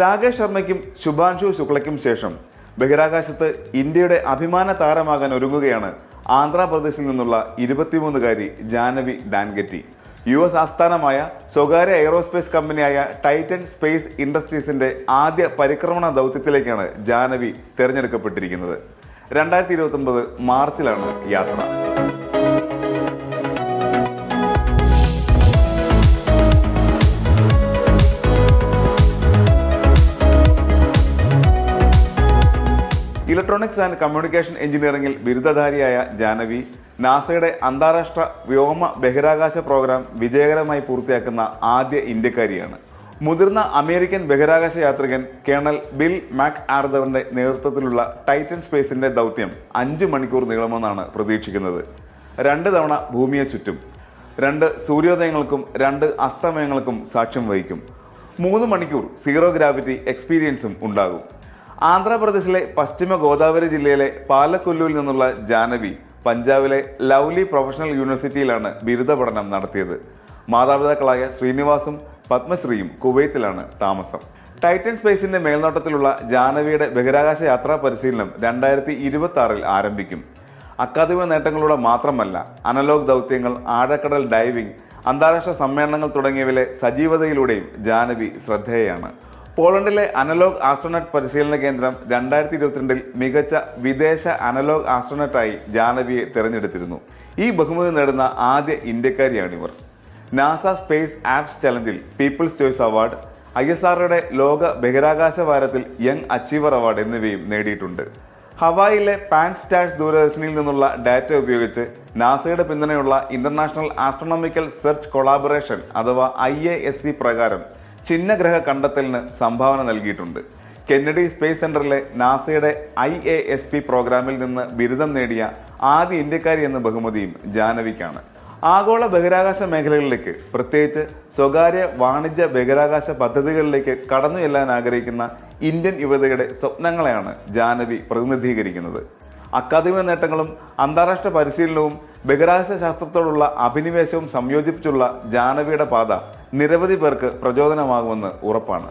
രാകേഷ് ശർമ്മയ്ക്കും ശുഭാൻഷു ശുക്ലയ്ക്കും ശേഷം ബഹിരാകാശത്ത് ഇന്ത്യയുടെ അഭിമാന താരമാകാൻ ഒരുങ്ങുകയാണ് ആന്ധ്രാപ്രദേശിൽ നിന്നുള്ള ഇരുപത്തിമൂന്നുകാരി ജാനവി ഡാൻഗറ്റി. യു എസ് ആസ്ഥാനമായ സ്വകാര്യ എയറോസ്പേസ് കമ്പനിയായ ടൈറ്റൻ സ്പേസ് ഇൻഡസ്ട്രീസിന്റെ ആദ്യ പരിക്രമണ ദൗത്യത്തിലേക്കാണ് ജാനവി തിരഞ്ഞെടുക്കപ്പെട്ടിരിക്കുന്നത്. രണ്ടായിരത്തി ഇരുപത്തി മാർച്ചിലാണ് യാത്ര. ഇലക്ട്രോണിക്സ് ആൻഡ് കമ്മ്യൂണിക്കേഷൻ എഞ്ചിനീയറിംഗിൽ ബിരുദധാരിയായ ജാനവി നാസയുടെ അന്താരാഷ്ട്ര വ്യോമ ബഹിരാകാശ പ്രോഗ്രാം വിജയകരമായി പൂർത്തിയാക്കുന്ന ആദ്യ ഇന്ത്യക്കാരിയാണ്. മുതിർന്ന അമേരിക്കൻ ബഹിരാകാശ യാത്രികൻ കേണൽ ബിൽ മാക് ആർദറിന്റെ നേതൃത്വത്തിലുള്ള ടൈറ്റൻ സ്പേസിന്റെ ദൗത്യം അഞ്ച് മണിക്കൂർ നീളമെന്നാണ് പ്രതീക്ഷിക്കുന്നത്. രണ്ട് തവണ ഭൂമിയെ ചുറ്റും. രണ്ട് സൂര്യോദയങ്ങൾക്കും രണ്ട് അസ്തമയങ്ങൾക്കും സാക്ഷ്യം വഹിക്കും. മൂന്ന് മണിക്കൂർ സീറോ ഗ്രാവിറ്റി എക്സ്പീരിയൻസും ഉണ്ടാകും. ആന്ധ്രാപ്രദേശിലെ പശ്ചിമ ഗോദാവരി ജില്ലയിലെ പാലക്കൊല്ലുവിൽ നിന്നുള്ള ജാനവി പഞ്ചാബിലെ ലവ്ലി പ്രൊഫഷണൽ യൂണിവേഴ്സിറ്റിയിലാണ് ബിരുദ പഠനം നടത്തിയത്. മാതാപിതാക്കളായ ശ്രീനിവാസും പത്മശ്രീയും കുവൈത്തിലാണ് താമസം. ടൈറ്റൻ സ്പേസിന്റെ മേൽനോട്ടത്തിലുള്ള ജാനവിയുടെ ബഹിരാകാശ യാത്രാ പരിശീലനം രണ്ടായിരത്തി ഇരുപത്തി ആറിൽ ആരംഭിക്കും. അക്കാദമിക നേട്ടങ്ങളിലൂടെ മാത്രമല്ല അനലോഗ് ദൗത്യങ്ങൾ ആഴക്കടൽ ഡൈവിംഗ് അന്താരാഷ്ട്ര സമ്മേളനങ്ങൾ തുടങ്ങിയവയിലെ സജീവതയിലൂടെയും ജാനവി ശ്രദ്ധേയയാണ് പോളണ്ടിലെ അനലോഗ് ആസ്ട്രോനട്ട് പരിശീലന കേന്ദ്രം രണ്ടായിരത്തി ഇരുപത്തിരണ്ടിൽ മികച്ച വിദേശ അനലോഗ് ആസ്ട്രോനട്ടായി ജാനവിയെ തിരഞ്ഞെടുത്തിരുന്നു. ഈ ബഹുമതി നേടുന്ന ആദ്യ ഇന്ത്യക്കാരിയാണിവർ NASA space apps ചലഞ്ചിൽ people's choice award I S ആർഒയുടെ ലോക ബഹിരാകാശ വാരത്തിൽ യങ് അച്ചീവർ അവാർഡ് എന്നിവയും നേടിയിട്ടുണ്ട്. ഹവായിലെ പാൻ സ്റ്റാഷ് ദൂരദർശനിൽ നിന്നുള്ള ഡാറ്റ ഉപയോഗിച്ച് നാസയുടെ പിന്തുണയുള്ള ഇന്റർനാഷണൽ ആസ്ട്രോണോമിക്കൽ സെർച്ച് കൊളാബറേഷൻ അഥവാ ഐ പ്രകാരം ചിഹ്നഗ്രഹ കണ്ടെത്തലിന് സംഭാവന നൽകിയിട്ടുണ്ട്. കെന്നഡി സ്പേസ് സെന്ററിലെ നാസയുടെ ഐ എ എസ് പി പ്രോഗ്രാമിൽ നിന്ന് ബിരുദം നേടിയ ആദ്യ ഇന്ത്യക്കാരി എന്ന ബഹുമതിയും ജാനവിക്കാണ്. ആഗോള ബഹിരാകാശ മേഖലകളിലേക്ക് പ്രത്യേകിച്ച് സ്വകാര്യ വാണിജ്യ ബഹിരാകാശ പദ്ധതികളിലേക്ക് കടന്നു ചെല്ലാൻ ആഗ്രഹിക്കുന്ന ഇന്ത്യൻ യുവതയുടെ സ്വപ്നങ്ങളെയാണ് ജാനവി പ്രതിനിധീകരിക്കുന്നത്. അക്കാദമിക നേട്ടങ്ങളും അന്താരാഷ്ട്ര പരിശീലനവും ബഹിരാകാശ ശാസ്ത്രത്തോടുള്ള അഭിനിവേശവും സംയോജിപ്പിച്ചുള്ള ജാനവിയുടെ പാത നിരവധി പേർക്ക് പ്രചോദനമാകുമെന്ന് ഉറപ്പാണ്